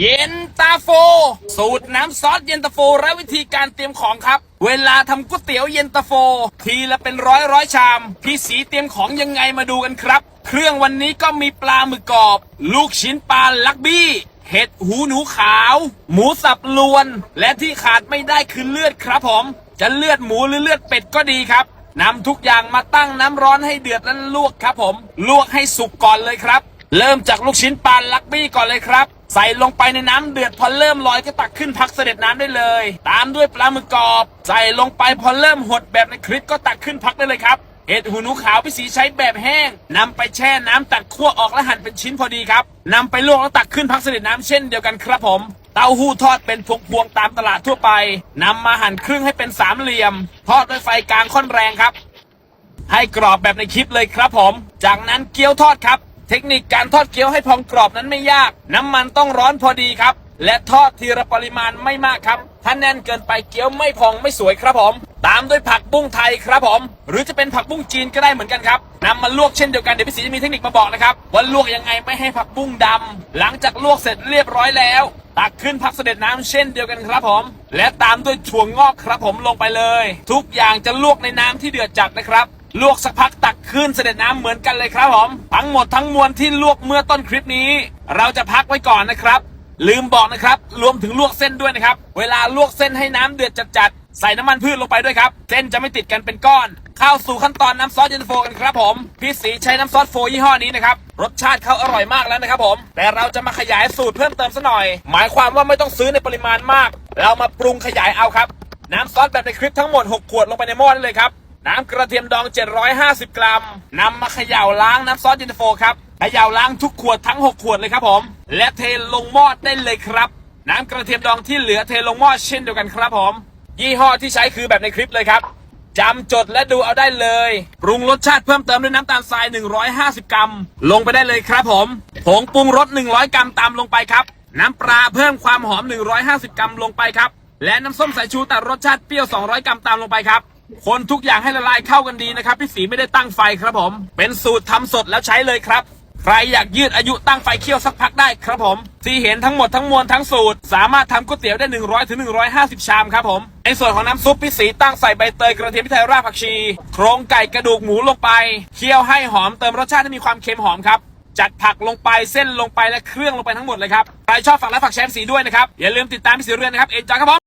เย็นตาโฟ สูตรน้ำซอสเย็นตาโฟ และวิธีการเตรียมของครับ เวลาทำก๋วยเตี๋ยวเย็นตาโฟ ทีละเป็นร้อยร้อยชาม พี่สีเตรียมของยังไงมาดูกันครับ เครื่องวันนี้ก็มีปลาหมึกกรอบ ลูกชิ้นปลาลักบี้ เห็ดหูหนูขาว หมูสับลวน และที่ขาดไม่ได้คือเลือดครับผม จะเลือดหมูหรือเลือดเป็ดก็ดีครับนำทุกอย่างมาตั้งน้ำร้อนให้เดือดแล้วลวกครับผม ลวกให้สุกก่อนเลยครับ เริ่มจากลูกชิ้นปลาลักบี้ก่อนเลยครับ ใส่ลงไปในน้ำเดือดพอเริ่มลอยก็ตักขึ้นพักเสด็จน้ำได้เลย ตามด้วยปลาหมึกกรอบ ใส่ลงไปพอเริ่มหดแบบในคลิปก็ตักขึ้นพักได้เลยครับเห็ดหูหนูขาวพี่สีใช้แบบแห้งนำไปแช่น้ำตัดขั้วออกและหั่นเป็นชิ้นพอดีครับนำไปลวกแล้วตักขึ้นพักเสด็จน้ำเช่นเดียวกันครับผมเต้าหู้ทอดเป็นพวงๆตามตลาดทั่วไปนำมาหั่นครึ่งให้เป็นสามเหลี่ยม ทอดด้วยไฟกลางค่อนแรงครับ ให้กรอบแบบในคลิปเลยครับผม จากนั้นเกี๊ยวทอดครับ เทคนิคการทอดเกี๊ยวให้พองกรอบนั้นไม่ยาก น้ำมันต้องร้อนพอดีครับ และทอดทีละปริมาณไม่มากครับ ถ้าแน่นเกินไปเกี๊ยวไม่พองไม่สวยครับผม ตามด้วยผักบุ้งไทยครับผม หรือจะเป็นผักบุ้งจีนก็ได้เหมือนกันครับนำมาลวกเช่นเดียวกันเดี๋ยวพี่สีจะมีเทคนิคมาบอกนะครับว่าลวกยังไงไม่ให้ผักบุ้งดำหลังจากลวกเสร็จเรียบร้อยแล้วตักขึ้นพักเสด็จน้ำเช่นเดียวกันครับผม และตามด้วยถั่วงอกครับผมลงไปเลย ทุกอย่างจะลวกในน้ำที่เดือดจัดนะครับ ลวกสักพัก ขึ้นเสด็จน้ำเหมือนกันเลยครับผมทั้งหมดทั้งมวลที่ลวกเมื่อต้นคลิปนี้ เราจะพักไว้ก่อนนะครับ ลืมบอกนะครับ รวมถึงลวกเส้นด้วยนะครับ เวลาลวกเส้นให้น้ำเดือดจัดๆใส่น้ำมันพืชลงไปด้วยครับ เส้นจะไม่ติดกันเป็นก้อนเข้าสู่ขั้นตอนน้ำซอสเย็นโฟกันครับผมพี่สีใช้น้ำซอสโฟยี่ห้อนี้นะครับรสชาติเขาอร่อยมากแล้วนะครับผม แต่เราจะมาขยายสูตรเพิ่มเติมซะหน่อย หมายความว่าไม่ต้องซื้อในปริมาณมาก เรามาปรุงขยายเอาครับ น้ำซอสแบบในคลิปทั้งหมด 6 ขวดลงไปในหม้อได้เลยครับ น้ำกระเทียมดอง 750 กรัมนำมาเขย่าล้างน้ำซอสเย็นตาโฟครับเขย่าล้างทุกขวดทั้ง 6 ขวดเลยครับผม และเทลงหม้อได้เลยครับ น้ำกระเทียมดองที่เหลือเทลงหม้อเช่นเดียวกันครับผม ยี่ห้อที่ใช้คือแบบในคลิปเลยครับจำจดและดูเอาได้เลย ปรุงรสชาติเพิ่มเติมด้วยน้ำตาลทราย 150 กรัม ลงไปได้เลยครับผมผงปรุงรส 100 กรัมตามลงไปครับ น้ำปลาเพิ่มความหอม 150 กรัมลงไปครับ และน้ำส้มสายชูตัดรสชาติเปรี้ยว 200 กรัมตามลงไปครับ คนทุกอย่างให้ละลายเข้ากันดีนะครับ พี่สีไม่ได้ตั้งไฟครับผม เป็นสูตรทำสดแล้วใช้เลยครับ ใครอยากยืดอายุตั้งไฟเคี่ยวสักพักได้ครับผมที่เห็นทั้งหมดทั้งมวลทั้งสูตร สามารถทำก๋วยเตี๋ยวได้ 100ถึง150 ชามครับผมในส่วนของน้ำซุปพี่สีตั้งใส่ใบเตยกระเทียมพริกไทยรากผักชี โครงไก่กระดูกหมูลงไป เคี่ยวให้หอมเติมรสชาติให้มีความเค็มหอมครับจัดผักลงไปเส้นลงไปและเครื่องลงไปทั้งหมดเลยครับใครชอบฝากและฝากแชร์สีด้วยนะครับอย่าลืมติดตามพี่สีเรือนนะครับเอ็นจอยครับผม